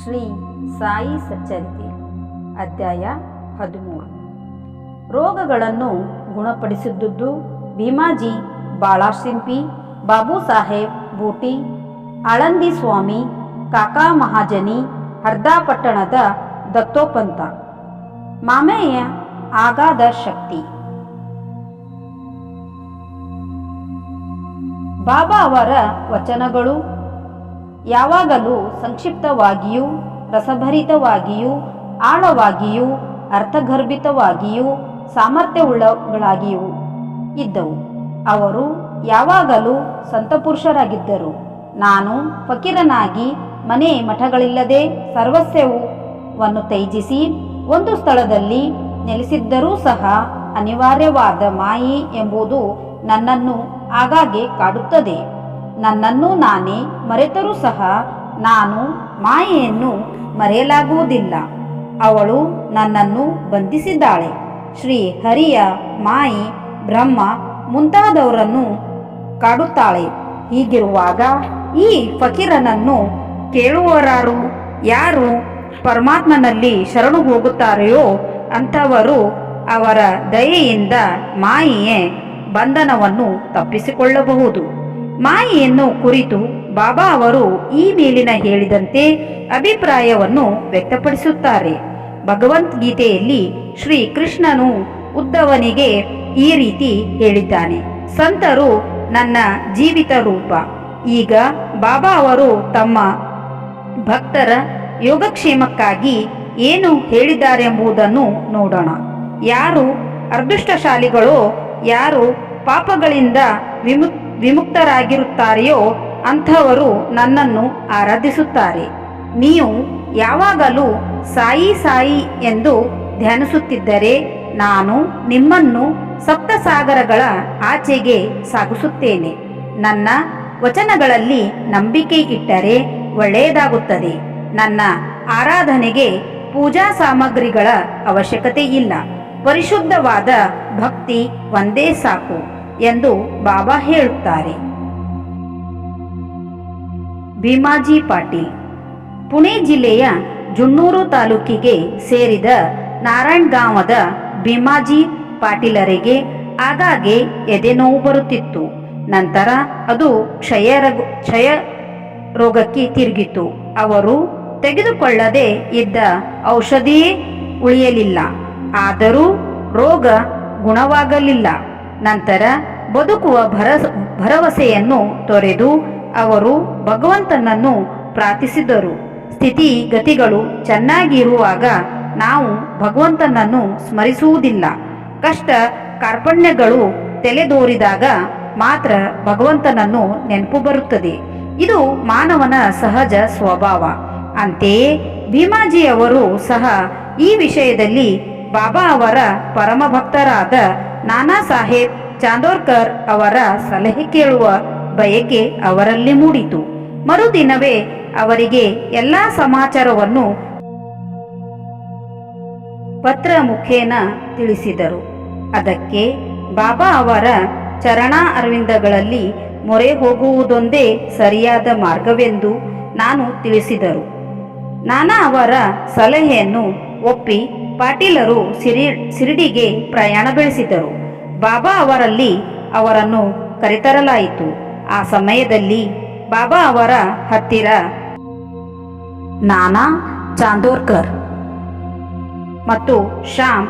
ಶ್ರೀ ಸಾಯಿ ಸಚ್ಚರಿತೆ ಅಧ್ಯಾಯ ಹದಿಮೂರು. ರೋಗಗಳನ್ನು ಗುಣಪಡಿಸಿದ್ದುದು ಭೀಮಾಜಿ ಬಾಳಾಶಿಂಪಿ, ಬಾಬು ಸಾಹೇಬ್ ಬೂಟಿ ಆಳಂದಿ ಸ್ವಾಮಿ, ಕಾಕಾ ಮಹಾಜನಿ ಹರ್ದಾಪಟ್ಟಣದ ದತ್ತೋಪಂತ. ಮಾಮೆಯ ಆಗಾದ ಶಕ್ತಿ. ಬಾಬಾ ಅವರ ವಚನಗಳು ಯಾವಾಗಲೂ ಸಂಕ್ಷಿಪ್ತವಾಗಿಯೂ, ರಸಭರಿತವಾಗಿಯೂ, ಆಳವಾಗಿಯೂ, ಅರ್ಥಗರ್ಭಿತವಾಗಿಯೂ ಸಾಮರ್ಥ್ಯವುಳ್ಳಗಳಾಗಿಯೂ ಇದ್ದವು. ಅವರು ಯಾವಾಗಲೂ ಸಂತಪುರುಷರಾಗಿದ್ದರು. ನಾನು ಫಕೀರನಾಗಿ ಮನೆ ಮಠಗಳಿಲ್ಲದೆ ಸರ್ವಸ್ವವನ್ನು ತ್ಯಜಿಸಿ ಒಂದು ಸ್ಥಳದಲ್ಲಿ ನೆಲೆಸಿದ್ದರೂ ಸಹ ಅನಿವಾರ್ಯವಾದ ಮಾಯಿ ಎಂಬುದು ನನ್ನನ್ನು ಆಗಾಗ್ಗೆ ಕಾಡುತ್ತದೆ. ನನ್ನನ್ನು ನಾನೇ ಮರೆತರೂ ಸಹ ನಾನು ಮಾಯೆಯನ್ನು ಮರೆಯಲಾಗುವುದಿಲ್ಲ. ಅವಳು ನನ್ನನ್ನು ಬಂಧಿಸಿದ್ದಾಳೆ. ಶ್ರೀ ಹರಿಯ ಮಾಯಿ ಬ್ರಹ್ಮ ಮುಂತಾದವರನ್ನು ಕಾಡುತ್ತಾಳೆ. ಹೀಗಿರುವಾಗ ಈ ಫಕೀರನನ್ನು ಕೇಳುವರಾರು ಯಾರು? ಪರಮಾತ್ಮನಲ್ಲಿ ಶರಣು ಹೋಗುತ್ತಾರೆಯೋ ಅಂಥವರು ಅವರ ದಯೆಯಿಂದ ಮಾಯಿಯೇ ಬಂಧನವನ್ನು ತಪ್ಪಿಸಿಕೊಳ್ಳಬಹುದು. ಮಾಯೆಯನ್ನು ಕುರಿತು ಬಾಬಾ ಅವರು ಈ ಮೇಲಿನ ಹೇಳಿದಂತೆ ಅಭಿಪ್ರಾಯವನ್ನು ವ್ಯಕ್ತಪಡಿಸುತ್ತಾರೆ. ಭಗವದ್ಗೀತೆಯಲ್ಲಿ ಶ್ರೀ ಕೃಷ್ಣನು ಉದ್ದವನಿಗೆ ಈ ರೀತಿ ಹೇಳಿದ್ದಾನೆ, ಸಂತರು ನನ್ನ ಜೀವಿತ ರೂಪ. ಈಗ ಬಾಬಾ ಅವರು ತಮ್ಮ ಭಕ್ತರ ಯೋಗಕ್ಷೇಮಕ್ಕಾಗಿ ಏನು ಹೇಳಿದ್ದಾರೆಂಬುದನ್ನು ನೋಡೋಣ. ಯಾರು ಅದೃಷ್ಟಶಾಲಿಗಳೋ ಯಾರು ಪಾಪಗಳಿಂದ ವಿಮುಕ್ ವಿಮುಕ್ತರಾಗಿರುತ್ತಾರೆಯೋ ಅಂಥವರು ನನ್ನನ್ನು ಆರಾಧಿಸುತ್ತಾರೆ. ನೀವು ಯಾವಾಗಲೂ ಸಾಯಿ ಸಾಯಿ ಎಂದು ಧ್ಯಾನಿಸುತ್ತಿದ್ದರೆ ನಾನು ನಿಮ್ಮನ್ನು ಸಪ್ತಸಾಗರಗಳ ಆಚೆಗೆ ಸಾಗಿಸುತ್ತೇನೆ. ನನ್ನ ವಚನಗಳಲ್ಲಿ ನಂಬಿಕೆ ಇಟ್ಟರೆ ಒಳ್ಳೆಯದಾಗುತ್ತದೆ. ನನ್ನ ಆರಾಧನೆಗೆ ಪೂಜಾ ಸಾಮಗ್ರಿಗಳ ಅವಶ್ಯಕತೆ ಇಲ್ಲ ಪರಿಶುದ್ಧವಾದ ಭಕ್ತಿ ಒಂದೇ ಸಾಕು. ಎಂದು ಬಾಬಾ ಹೇಳುತ್ತಾರೆ. ಭೀಮಾಜಿ ಪಾಟೀಲ್, ಪುಣೆ ಜಿಲ್ಲೆಯ ಜುನ್ನೂರು ತಾಲೂಕಿಗೆ ಸೇರಿದ ನಾರಾಯಣಗಾಂವದ ಭೀಮಾಜಿ ಪಾಟೀಲರಿಗೆ ಆಗಾಗ್ಗೆ ಎದೆನೋವು ಬರುತ್ತಿತ್ತು. ನಂತರ ಅದು ಕ್ಷಯ ಕ್ಷಯ ರೋಗಕ್ಕೆ ತಿರುಗಿತು. ಅವರು ತೆಗೆದುಕೊಳ್ಳದೆ ಇದ್ದ ಔಷಧಿಯೇ ಉಳಿಯಲಿಲ್ಲ. ಆದರೂ ರೋಗ ಗುಣವಾಗಲಿಲ್ಲ. ನಂತರ ಬದುಕುವ ಭರಸ, ಭರವಸೆಯನ್ನು ತೊರೆದು ಅವರು ಭಗವಂತನನ್ನು ಪ್ರಾರ್ಥಿಸಿದರು. ಸ್ಥಿತಿಗತಿಗಳು ಚೆನ್ನಾಗಿರುವಾಗ ನಾವು ಭಗವಂತನನ್ನು ಸ್ಮರಿಸುವುದಿಲ್ಲ. ಕಷ್ಟ ಕಾರ್ಪಣ್ಯಗಳು ತಲೆದೋರಿದಾಗ ಮಾತ್ರ ಭಗವಂತನನ್ನು ನೆನಪು ಬರುತ್ತದೆ. ಇದು ಮಾನವನ ಸಹಜ ಸ್ವಭಾವ. ಅಂತೆಯೇ ಭೀಮಾಜಿಯವರು ಸಹ ಈ ವಿಷಯದಲ್ಲಿ ಬಾಬಾ ಅವರ ಪರಮ ಭಕ್ತರಾದ ನಾನಾ ಸಾಹೇಬ್ ಚಾಂದೋರ್ಕರ್ ಅವರ ಸಲಹೆ ಕೇಳುವ ಬಯಕೆ ಅವರಲ್ಲಿ ಮೂಡಿತು. ಮರುದಿನವೇ ಅವರಿಗೆ ಎಲ್ಲ ಸಮಾಚಾರವನ್ನು ಪತ್ರ ಮುಖೇನ ತಿಳಿಸಿದರು. ಅದಕ್ಕೆ ಬಾಬಾ ಅವರ ಚರಣ ಅರವಿಂದಗಳಲ್ಲಿ ಮೊರೆ ಹೋಗುವುದೊಂದೇ ಸರಿಯಾದ ಮಾರ್ಗವೆಂದು ನಾನು ತಿಳಿಸಿದರು. ನಾನಾ ಅವರ ಸಲಹೆಯನ್ನು ಒಪ್ಪಿ ಪಾಟೀಲರು ಸಿರಿ, ಸಿರಿಡಿಗೆ ಪ್ರಯಾಣ ಬೆಳೆಸಿದರು ಬಾಬಾ ಅವರಲ್ಲಿ ಅವರನ್ನು ಕರೆತರಲಾಯಿತು. ಆ ಸಮಯದಲ್ಲಿ ಬಾಬಾ ಅವರ ಹತ್ತಿರ ನಾನಾ ಚಾಂದೋರ್ಕರ್ ಮತ್ತು ಶ್ಯಾಮ್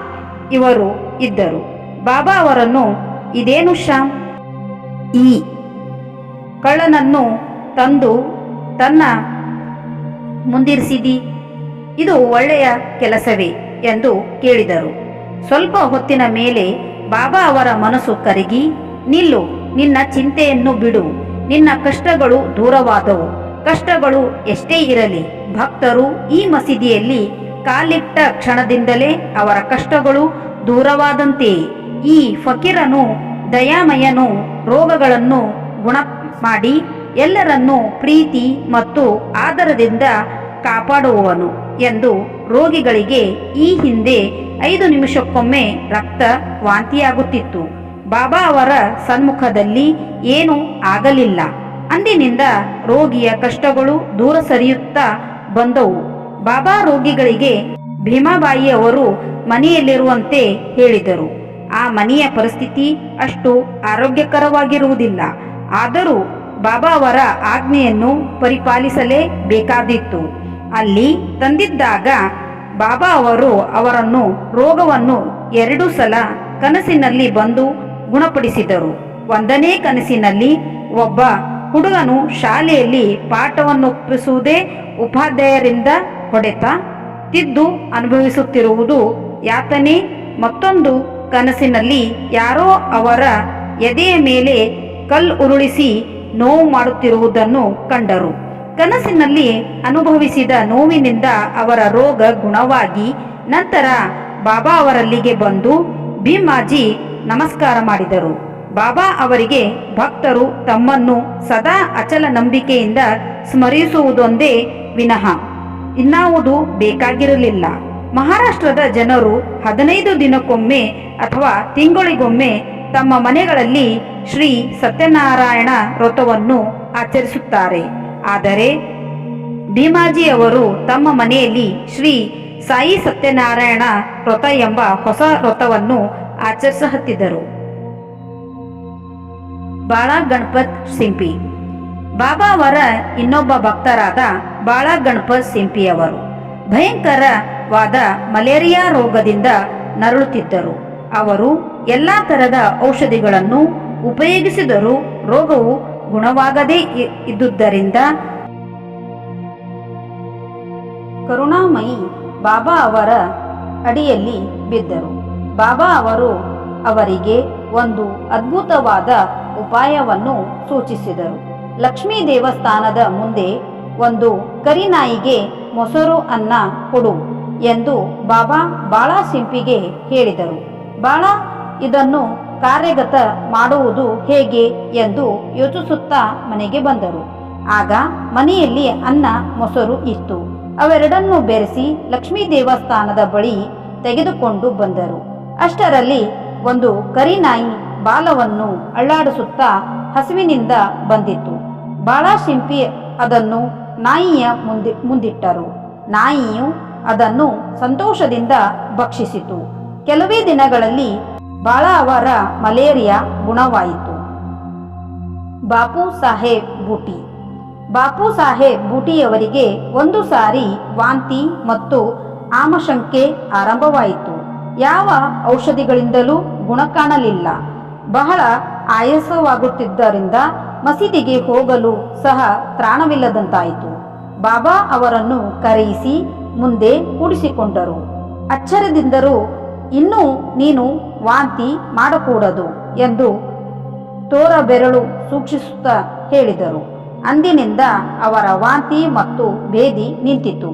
ಇವರು ಇದ್ದರು. ಬಾಬಾ ಅವರನ್ನು ಇದೇನು ಶ್ಯಾಮ್? ಈ ಕಳ್ಳನನ್ನು ತಂದು ತನ್ನ ಮುಂದಿರಿಸಿದಿ? ಇದು ಒಳ್ಳೆಯ ಕೆಲಸವೇ ಎಂದು ಕೇಳಿದರು. ಸ್ವಲ್ಪ ಹೊತ್ತಿನ ಮೇಲೆ ಬಾಬಾ ಅವರ ಮನಸ್ಸು ಕರಗಿ, ನಿಲ್ಲು, ನಿನ್ನ ಚಿಂತೆಯನ್ನು ಬಿಡು. ನಿನ್ನ ಕಷ್ಟಗಳು ದೂರವಾದವು. ಕಷ್ಟಗಳು ಎಷ್ಟೇ ಇರಲಿ, ಭಕ್ತರು ಈ ಮಸೀದಿಯಲ್ಲಿ ಕಾಲಿಟ್ಟ ಕ್ಷಣದಿಂದಲೇ ಅವರ ಕಷ್ಟಗಳು ದೂರವಾದಂತೆ, ಈ ಫಕೀರನು, ದಯಾಮಯನು ರೋಗಗಳನ್ನು ಗುಣ ಮಾಡಿ ಎಲ್ಲರನ್ನೂ ಪ್ರೀತಿ ಮತ್ತು ಆದರದಿಂದ ಕಾಪಾಡುವವನು ಎಂದು ರೋಗಿಗಳಿಗೆ ಈ ಹಿಂದೆ ಐದು ನಿಮಿಷಕ್ಕೊಮ್ಮೆ ರಕ್ತ ವಾಂತಿಯಾಗುತ್ತಿತ್ತು ಬಾಬಾ ಅವರ ಸನ್ಮುಖದಲ್ಲಿ ಏನೂ ಆಗಲಿಲ್ಲ. ಅಂದಿನಿಂದ ರೋಗಿಯ ಕಷ್ಟಗಳು ದೂರ ಸರಿಯುತ್ತಾ ಬಂದವು. ಬಾಬಾ ರೋಗಿಗಳಿಗೆ ಭೀಮಾಬಾಯಿ ಅವರು ಮನೆಯಲ್ಲಿರುವಂತೆ ಹೇಳಿದರು. ಆ ಮನೆಯ ಪರಿಸ್ಥಿತಿ ಅಷ್ಟು ಆರೋಗ್ಯಕರವಾಗಿರುವುದಿಲ್ಲ. ಆದರೂ ಬಾಬಾ ಅವರ ಆಜ್ಞೆಯನ್ನು ಪರಿಪಾಲಿಸಲೇ ಬೇಕಾದಿತ್ತು ಅಲ್ಲಿ ತಂದಿದ್ದಾಗ ಬಾಬಾ ಅವರು ಅವರನ್ನು ರೋಗವನ್ನು ಎರಡು ಸಲ ಕನಸಿನಲ್ಲಿ ಬಂದು ಗುಣಪಡಿಸಿದರು. ಒಂದನೇ ಕನಸಿನಲ್ಲಿ ಒಬ್ಬ ಹುಡುಗನು ಶಾಲೆಯಲ್ಲಿ ಪಾಠವನ್ನು ಒಪ್ಪಿಸುವುದೇ ಉಪಾಧ್ಯಾಯರಿಂದ ಹೊಡೆತ ತಿದ್ದು ಅನುಭವಿಸುತ್ತಿರುವುದು ಯಾತನೆ. ಮತ್ತೊಂದು ಕನಸಿನಲ್ಲಿ ಯಾರೋ ಅವರ ಎದೆಯ ಮೇಲೆ ಕಲ್ಲು ಉರುಳಿಸಿ ನೋವು ಮಾಡುತ್ತಿರುವುದನ್ನು ಕಂಡರು. ಕನಸಿನಲ್ಲಿ ಅನುಭವಿಸಿದ ನೋವಿನಿಂದ ಅವರ ರೋಗ ಗುಣವಾಗಿ ನಂತರ ಬಾಬಾ ಅವರಲ್ಲಿಗೆ ಬಂದು ಭೀಮಾಜಿ ನಮಸ್ಕಾರ ಮಾಡಿದರು. ಬಾಬಾ ಅವರಿಗೆ ಭಕ್ತರು ತಮ್ಮನ್ನು ಸದಾ ಅಚಲ ನಂಬಿಕೆಯಿಂದ ಸ್ಮರಿಸುವುದೊಂದೇ ವಿನಃ. ಇನ್ನಾವುದು ಬೇಕಾಗಿರಲಿಲ್ಲ. ಮಹಾರಾಷ್ಟ್ರದ ಜನರು ಹದಿನೈದು ದಿನಕ್ಕೊಮ್ಮೆ ಅಥವಾ ತಿಂಗಳಿಗೊಮ್ಮೆ ತಮ್ಮ ಮನೆಗಳಲ್ಲಿ ಶ್ರೀ ಸತ್ಯನಾರಾಯಣ ವ್ರತವನ್ನು ಆಚರಿಸುತ್ತಾರೆ. ಆದರೆ ಭೀಮಾಜಿಯವರು ತಮ್ಮ ಮನೆಯಲ್ಲಿ ಶ್ರೀ ಸಾಯಿ ಸತ್ಯನಾರಾಯಣ ವ್ರತ ಎಂಬ ಹೊಸ ವ್ರತವನ್ನು ಆಚರಿಸಹತ್ತಿದ್ದರು. ಬಾಳ ಗಣಪತ್ ಸಿಂಪಿ. ಬಾಬಾ ಅವರ ಇನ್ನೊಬ್ಬ ಭಕ್ತರಾದ ಬಾಳ ಗಣಪತ್ ಸಿಂಪಿಯವರು ಭಯಂಕರವಾದ ಮಲೇರಿಯಾ ರೋಗದಿಂದ ನರಳುತ್ತಿದ್ದರು. ಅವರು ಎಲ್ಲ ತರದ ಔಷಧಿಗಳನ್ನು ಉಪಯೋಗಿಸಿದರೂ ರೋಗವು ಗುಣವಾಗದೇ ಇದ್ದುದರಿಂದ ಕರುಣಾಮಯಿ ಬಾಬಾ ಅವರ ಅಡಿಯಲ್ಲಿ ಬಿದ್ದರು. ಬಾಬಾ ಅವರು ಅವರಿಗೆ ಒಂದು ಅದ್ಭುತವಾದ ಉಪಾಯವನ್ನು ಸೂಚಿಸಿದರು. ಲಕ್ಷ್ಮೀ ದೇವಸ್ಥಾನದ ಮುಂದೆ ಒಂದು ಕರಿನಾಯಿಗೆ ಮೊಸರು ಅನ್ನ ಕೊಡು ಎಂದು ಬಾಬಾ ಬಾಳ ಸಿಂಪಿಗೆ ಹೇಳಿದರು. ಬಾಳ, ಇದನ್ನು ಕಾರ್ಯಗತ ಮಾಡುವುದು ಹೇಗೆ ಎಂದು ಯೋಚಿಸುತ್ತಾ ಮನೆಗೆ ಬಂದರು. ಆಗ ಮನೆಯಲ್ಲಿ ಅನ್ನ, ಮೊಸರು ಇತ್ತು. ಅವೆರಡನ್ನು ಬೆರೆಸಿ ಲಕ್ಷ್ಮೀ ದೇವಸ್ಥಾನದ ಬಳಿ ತೆಗೆದುಕೊಂಡು ಬಂದರು. ಅಷ್ಟರಲ್ಲಿ ಒಂದು ಕರಿನಾಯಿ ಬಾಲವನ್ನು ಅಳ್ಳಾಡಿಸುತ್ತಾ ಹಸುವಿನಿಂದ ಬಂದಿತ್ತು. ಬಾಳ ಶಿಂಪಿ ಅದನ್ನು ನಾಯಿಯ ಮುಂದೆ, ಮುಂದಿಟ್ಟರು. ನಾಯಿಯು ಅದನ್ನು ಸಂತೋಷದಿಂದ ಭಕ್ಷಿಸಿತು. ಕೆಲವೇ ದಿನಗಳಲ್ಲಿ ಬಾಳ ಅವರ ಮಲೇರಿಯಾ ಗುಣವಾಯಿತು. ಬಾಪು ಸಾಹೇಬ್ ಬೂಟಿ ಬಾಪು ಸಾಹೇಬ್ ಬೂಟಿಯವರಿಗೆ ಒಂದು ಸಾರಿ ವಾಂತಿ ಮತ್ತು ಆಮಶಂಕೆ ಆರಂಭವಾಯಿತು. ಯಾವ ಔಷಧಿಗಳಿಂದಲೂ ಗುಣ ಕಾಣಲಿಲ್ಲ. ಬಹಳ ಆಯಾಸವಾಗುತ್ತಿದ್ದರಿಂದ ಮಸೀದಿಗೆ ಹೋಗಲು ಸಹ ತ್ರಾಣವಿಲ್ಲದಂತಾಯಿತು. ಬಾಬಾ ಅವರನ್ನು ಕರೆಯಿಸಿ ಮುಂದೆ ಕೂಡಿಸಿಕೊಂಡರು. ಅಚ್ಚರದಿಂದರು ಇನ್ನೂ ನೀನು ವಾಂತಿ ಮಾಡಕೂಡದು ಎಂದು ತೋರ ಬೆರಳು ಸೂಕ್ಷಿಸುತ್ತಾ ಹೇಳಿದರು. ಅಂದಿನಿಂದ ಅವರ ವಾಂತಿ ಮತ್ತು ಭೇದಿ ನಿಂತಿತು.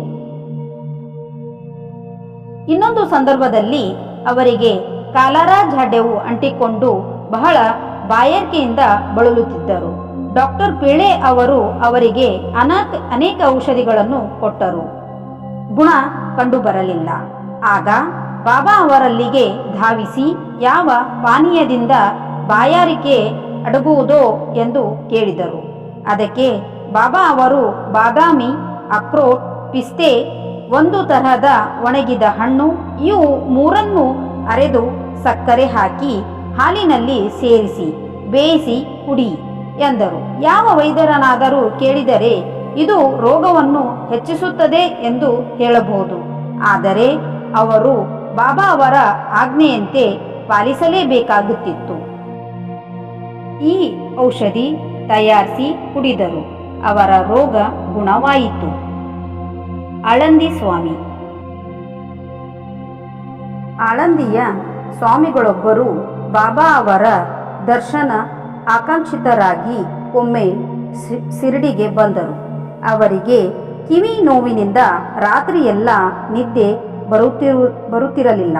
ಇನ್ನೊಂದು ಸಂದರ್ಭದಲ್ಲಿ ಅವರಿಗೆ ಕಾಲಾರಾಜ್ ಜಾಡ್ಯವು ಅಂಟಿಕೊಂಡು ಬಹಳ ಬಾಯಾರಿಕೆಯಿಂದ ಬಳಲುತ್ತಿದ್ದರು. ಡಾಕ್ಟರ್ ಪಿಳೆ ಅವರು ಅವರಿಗೆ ಅನಾಕ್, ಅನೇಕ ಔಷಧಿಗಳನ್ನು ಕೊಟ್ಟರು. ಗುಣ ಕಂಡು ಬರಲಿಲ್ಲ ಆಗ ಬಾಬಾ ಅವರಲ್ಲಿಗೆ ಧಾವಿಸಿ ಯಾವ ಪಾನೀಯದಿಂದ ಬಾಯಾರಿಕೆ ಅಡಗುವುದೋ ಎಂದು ಕೇಳಿದರು. ಅದಕ್ಕೆ ಬಾಬಾ ಅವರು ಬಾದಾಮಿ ಅಕ್ರೋಟ್ ಪಿಸ್ತೆ, ಒಂದು ತರಹದ ಒಣಗಿದ ಹಣ್ಣು, ಇವು ಮೂರನ್ನು ಅರೆದು ಸಕ್ಕರೆ ಹಾಕಿ ಹಾಲಿನಲ್ಲಿ ಸೇರಿಸಿ, ಬೇಯಿಸಿ ಕುಡಿ ಎಂದರು. ಯಾವ ವೈದ್ಯರನಾದರೂ ಕೇಳಿದರೆ ಇದು ರೋಗವನ್ನು ಹೆಚ್ಚಿಸುತ್ತದೆ ಎಂದು ಹೇಳಬಹುದು. ಆದರೆ ಅವರು ಬಾಬಾ ಅವರ ಆಜ್ಞೆಯಂತೆ ಪಾಲಿಸಲೇಬೇಕಾಗುತ್ತಿತ್ತು. ಈ ಔಷಧಿ ತಯಾರಿಸಿ ಕುಡಿದರು. ಅವರ ರೋಗ ಗುಣವಾಯಿತು. ಆಳಂದಿ ಸ್ವಾಮಿ. ಆಳಂದಿಯ ಸ್ವಾಮಿಗಳೊಬ್ಬರು ಬಾಬಾ ಅವರ ದರ್ಶನ ಆಕಾಂಕ್ಷಿತರಾಗಿ ಒಮ್ಮೆ ಸಿರಡಿಗೆ ಬಂದರು. ಅವರಿಗೆ ಕಿವಿ ನೋವಿನಿಂದ ರಾತ್ರಿಯೆಲ್ಲ ನಿದ್ದೆ ಬರುತ್ತಿರು, ಬರುತ್ತಿರಲಿಲ್ಲ.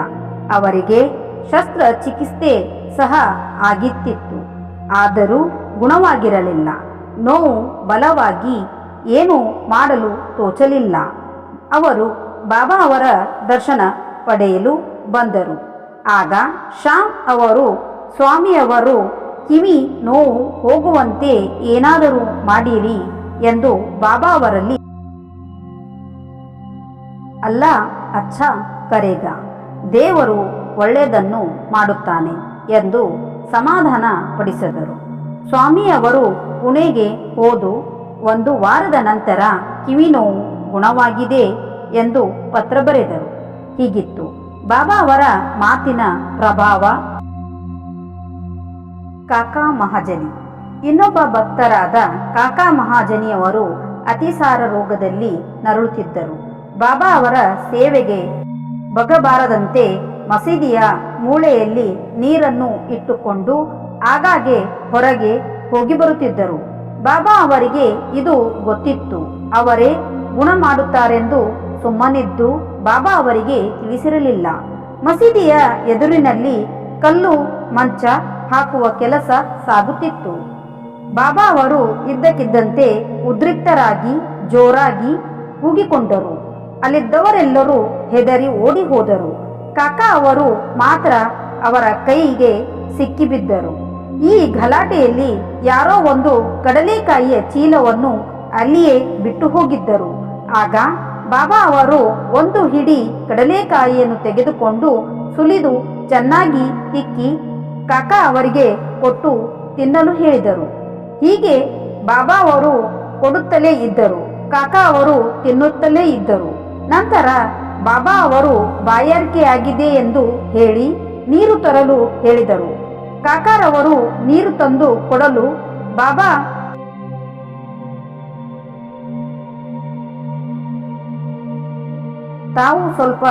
ಅವರಿಗೆ ಶಸ್ತ್ರಚಿಕಿತ್ಸೆ ಸಹ ಆಗಿತ್ತಿತ್ತು. ಆದರೂ ಗುಣವಾಗಿರಲಿಲ್ಲ. ನೋವು ಬಲವಾಗಿ ಏನು ಮಾಡಲು ತೋಚಲಿಲ್ಲ. ಅವರು ಬಾಬಾ ಅವರ ದರ್ಶನ ಪಡೆಯಲು ಬಂದರು. ಆಗ ಶ್ಯಾಮ್ ಅವರು, ಸ್ವಾಮಿಯವರು, ಕಿವಿ ನೋವು ಹೋಗುವಂತೆ ಏನಾದರೂ ಮಾಡಿರಿ ಎಂದು ಬಾಬಾ ಅವರಲ್ಲಿ ಅಲ್ಲ, ಅಚ್ಚ, ಕರೇಗ. ದೇವರು ಒಳ್ಳೆಯದನ್ನು ಮಾಡುತ್ತಾನೆ ಎಂದು ಸಮಾಧಾನ ಪಡಿಸಿದರು. ಸ್ವಾಮಿಯವರು ಪುಣೆಗೆ ಹೋದು ಒಂದು ವಾರದ ನಂತರ ಕಿವಿನೋವು ಗುಣವಾಗಿದೆ ಎಂದು ಪತ್ರ ಬರೆದರು. ಹೀಗಿತ್ತು. ಬಾಬಾ ಅವರ ಮಾತಿನ ಪ್ರಭಾವ ಕಾಕಾ ಮಹಾಜನಿ. ಇನ್ನೊಬ್ಬ ಭಕ್ತರಾದ ಕಾಕಾ ಮಹಾಜನಿಯವರು ಅತಿಸಾರ ರೋಗದಲ್ಲಿ ನರಳುತ್ತಿದ್ದರು. ಬಾಬಾ ಅವರ ಸೇವೆಗೆ ಬಗಬಾರದಂತೆ ಮಸೀದಿಯ ಮೂಳೆಯಲ್ಲಿ ನೀರನ್ನು ಇಟ್ಟುಕೊಂಡು ಆಗಾಗ್ಗೆ ಹೊರಗೆ ಹೋಗಿ ಬರುತ್ತಿದ್ದರು. ಬಾಬಾ ಅವರಿಗೆ ಇದು ಗೊತ್ತಿತ್ತು. ಅವರೇ ಗುಣ ಮಾಡುತ್ತಾರೆಂದು ಸುಮ್ಮನಿದ್ದು ಬಾಬಾ ಅವರಿಗೆ ತಿಳಿಸಿರಲಿಲ್ಲ. ಮಸೀದಿಯ ಎದುರಿನಲ್ಲಿ ಕಲ್ಲು, ಮಂಚ ಹಾಕುವ ಕೆಲಸ ಸಾಗುತ್ತಿತ್ತು. ಬಾಬಾ ಅವರು ಇದ್ದಕ್ಕಿದ್ದಂತೆ ಉದ್ರಿಕ್ತರಾಗಿ, ಜೋರಾಗಿ ಕೂಗಿಕೊಂಡರು. ಅಲ್ಲಿದ್ದವರೆಲ್ಲರೂ ಹೆದರಿ ಓಡಿ ಹೋದರು. ಕಾಕಾ ಅವರು ಮಾತ್ರ ಅವರ ಕೈಗೆ ಸಿಕ್ಕಿಬಿದ್ದರು. ಈ ಗಲಾಟೆಯಲ್ಲಿ ಯಾರೋ ಒಂದು ಕಡಲೆಕಾಯಿಯ ಚೀಲವನ್ನು ಅಲ್ಲಿಯೇ ಬಿಟ್ಟು ಹೋಗಿದ್ದರು. ಆಗ ಬಾಬಾ ಅವರು ಒಂದು ಹಿಡಿ ಕಡಲೆಕಾಯಿಯನ್ನು ತೆಗೆದುಕೊಂಡು ಸುಲಿದು ಚೆನ್ನಾಗಿ ತಿಕ್ಕಿ ಕಾಕಾ ಅವರಿಗೆ ಕೊಟ್ಟು ತಿನ್ನಲು ಹೇಳಿದರು. ಹೀಗೆ ಬಾಬಾ ಅವರು ಕೊಡುತ್ತಲೇ ಇದ್ದರು. ಕಾಕಾ ಅವರು ತಿನ್ನುತ್ತಲೇ ಇದ್ದರು. ನಂತರ ಬಾಬಾ ಅವರು ಬಾಯಾರಿಕೆಯಾಗಿದೆ ಎಂದು ಹೇಳಿ ನೀರು ತರಲು ಹೇಳಿದರು. ಕಾಕಾರವರು ನೀರು ತಂದು ಕೊಡಲು ಬಾಬಾ ತಾವು ಸ್ವಲ್ಪ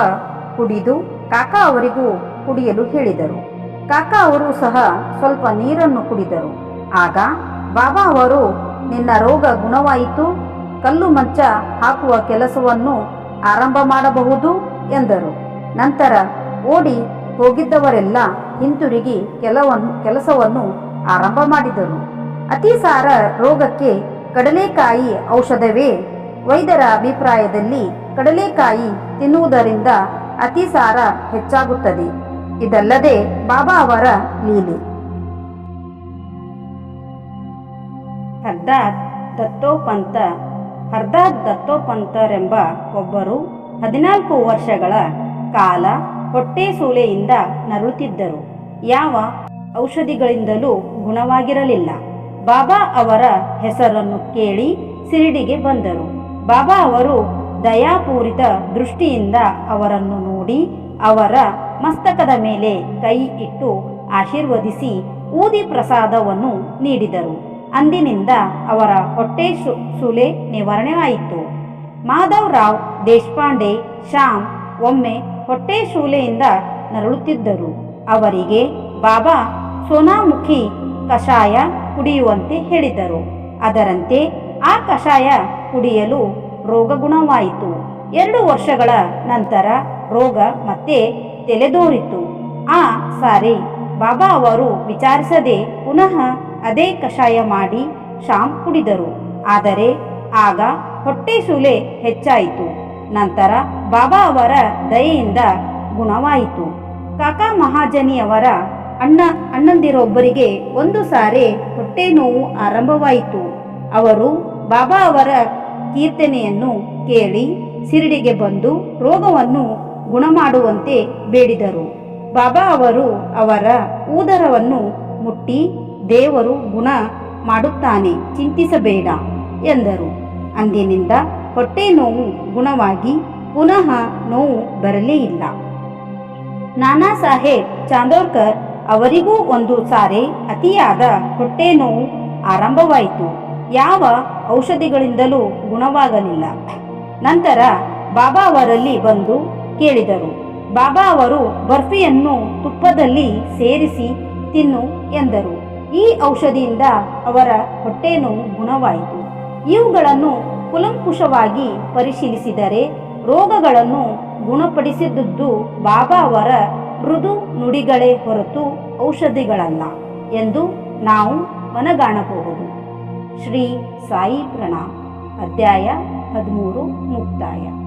ಕುಡಿದು ಕಾಕಾ ಅವರಿಗೂ ಕುಡಿಯಲು ಹೇಳಿದರು. ಕಾಕಾ ಅವರು ಸಹ ಸ್ವಲ್ಪ ನೀರನ್ನು ಕುಡಿದರು. ಆಗ ಬಾಬಾ ಅವರು, ನಿನ್ನ ರೋಗ ಗುಣವಾಯಿತು, ಕಲ್ಲು ಮಂಚ ಹಾಕುವ ಕೆಲಸವನ್ನು ಆರಂಭ ಮಾಡಬಹುದು ಎಂದರು. ನಂತರ ಓಡಿ ಹೋಗಿದ್ದವರೆಲ್ಲ ಹಿಂತಿರುಗಿ ಕೆಲವನ್ನು ಕೆಲಸವನ್ನು ಆರಂಭ ಮಾಡಿದರು. ಅತಿಸಾರ ರೋಗಕ್ಕೆ ಕಡಲೆಕಾಯಿ ಔಷಧವೇ? ವೈದ್ಯರ ಅಭಿಪ್ರಾಯದಲ್ಲಿ ಕಡಲೆಕಾಯಿ ತಿನ್ನುವುದರಿಂದ ಅತಿಸಾರ ಹೆಚ್ಚಾಗುತ್ತದೆ. ಇದಲ್ಲದೆ ಬಾಬಾ ಅವರ ಲೀಲೆ. ಸರ್ದಾರ್ ದತ್ತೋಪಂತ ಹರ್ದಾದ್ ದತ್ತೋಪಂತರೆಂಬ ಒಬ್ಬರು ಹದಿನಾಲ್ಕು ವರ್ಷಗಳ ಕಾಲ ಹೊಟ್ಟೆ ಸೂಲೆಯಿಂದ ನರಳುತ್ತಿದ್ದರು. ಯಾವ ಔಷಧಿಗಳಿಂದಲೂ ಗುಣವಾಗಿರಲಿಲ್ಲ. ಬಾಬಾ ಅವರ ಹೆಸರನ್ನು ಕೇಳಿ ಸಿರಿಡಿಗೆ ಬಂದರು. ಬಾಬಾ ಅವರು ದಯಾಪೂರಿತ ದೃಷ್ಟಿಯಿಂದ ಅವರನ್ನು ನೋಡಿ ಅವರ ಮಸ್ತಕದ ಮೇಲೆ ಕೈ ಇಟ್ಟು ಆಶೀರ್ವದಿಸಿ ಊದಿ ಪ್ರಸಾದವನ್ನು ನೀಡಿದರು. ಅಂದಿನಿಂದ ಅವರ ಹೊಟ್ಟೆ ಸುಲೆ ನಿವಾರಣೆಯಾಯಿತು. ಮಾಧವ್ ರಾವ್, ದೇಶಪಾಂಡೆ, ಶ್ಯಾಮ್ ಒಮ್ಮೆ ಹೊಟ್ಟೆ ಶೂಲೆಯಿಂದ ನರಳುತ್ತಿದ್ದರು. ಅವರಿಗೆ, ಬಾಬಾ, ಸೋನಾಮುಖಿ ಕಷಾಯ ಕುಡಿಯುವಂತೆ ಹೇಳಿದರು. ಅದರಂತೆ ಆ ಕಷಾಯ ಕುಡಿಯಲು ರೋಗ ಗುಣವಾಯಿತು. ಎರಡು ವರ್ಷಗಳ ನಂತರ ರೋಗ ಮತ್ತೆ ತೆಲೆದೋರಿತು. ಆ ಸಾರಿ ಬಾಬಾ ಅವರು ವಿಚಾರಿಸದೆ ಪುನಃ ಅದೇ ಕಷಾಯ ಮಾಡಿ ಶಾಮ್ ಕುಡಿದರು. ಆದರೆ ಆಗ ಹೊಟ್ಟೆ ಸೂಲೆ ಹೆಚ್ಚಾಯಿತು. ನಂತರ ಬಾಬಾ ಅವರ ದಯೆಯಿಂದ ಗುಣವಾಯಿತು. ಕಾಕಾ ಮಹಾಜನಿಯವರ ಅಣ್ಣ ಅಣ್ಣಂದಿರೊಬ್ಬರಿಗೆ ಒಂದು ಸಾರಿ ಹೊಟ್ಟೆ ನೋವು ಆರಂಭವಾಯಿತು. ಅವರು ಬಾಬಾ ಅವರ ಕೀರ್ತನೆಯನ್ನು ಕೇಳಿ ಸಿರಿಡಿಗೆ ಬಂದು ರೋಗವನ್ನು ಗುಣ ಮಾಡುವಂತೆ ಬೇಡಿದರು. ಬಾಬಾ ಅವರು ಅವರ ಉದರವನ್ನು ಮುಟ್ಟಿ ದೇವರು ಗುಣ ಮಾಡುತ್ತಾನೆ, ಚಿಂತಿಸಬೇಡ ಎಂದರು. ಅಂದಿನಿಂದ ಹೊಟ್ಟೆ ನೋವು ಗುಣವಾಗಿ ಪುನಃ ನೋವು ಬರಲೇ ಇಲ್ಲ. ನಾನಾ ಸಾಹೇಬ್ ಚಾಂದೋರ್ಕರ್ ಅವರಿಗೂ ಒಂದು ಸಾರಿ ಅತಿಯಾದ ಹೊಟ್ಟೆ ನೋವು ಆರಂಭವಾಯಿತು. ಯಾವ ಔಷಧಿಗಳಿಂದಲೂ ಗುಣವಾಗಲಿಲ್ಲ. ನಂತರ ಬಾಬಾ ಅವರಲ್ಲಿ ಬಂದು ಕೇಳಿದರು. ಬಾಬಾ ಅವರು ಬರ್ಫಿಯನ್ನು ತುಪ್ಪದಲ್ಲಿ ಸೇರಿಸಿ ತಿನ್ನು ಎಂದರು. ಈ ಔಷಧಿಯಿಂದ ಅವರ ಹೊಟ್ಟೆ ನೋವು ಗುಣವಾಯಿತು. ಇವುಗಳನ್ನು ಕುಲಂಕುಷವಾಗಿ ಪರಿಶೀಲಿಸಿದರೆ ರೋಗಗಳನ್ನು ಗುಣಪಡಿಸಿದುದು ಬಾಬಾ ಅವರ ಮೃದು ನುಡಿಗಳೇ ಹೊರತು ಔಷಧಿಗಳಲ್ಲ ಎಂದು ನಾವು ಮನಗಾಣಬಹುದು. ಶ್ರೀ ಸಾಯಿ ಪ್ರಣಾಮ್. ಅಧ್ಯಾಯ ಹದಿಮೂರು ಮುಕ್ತಾಯ.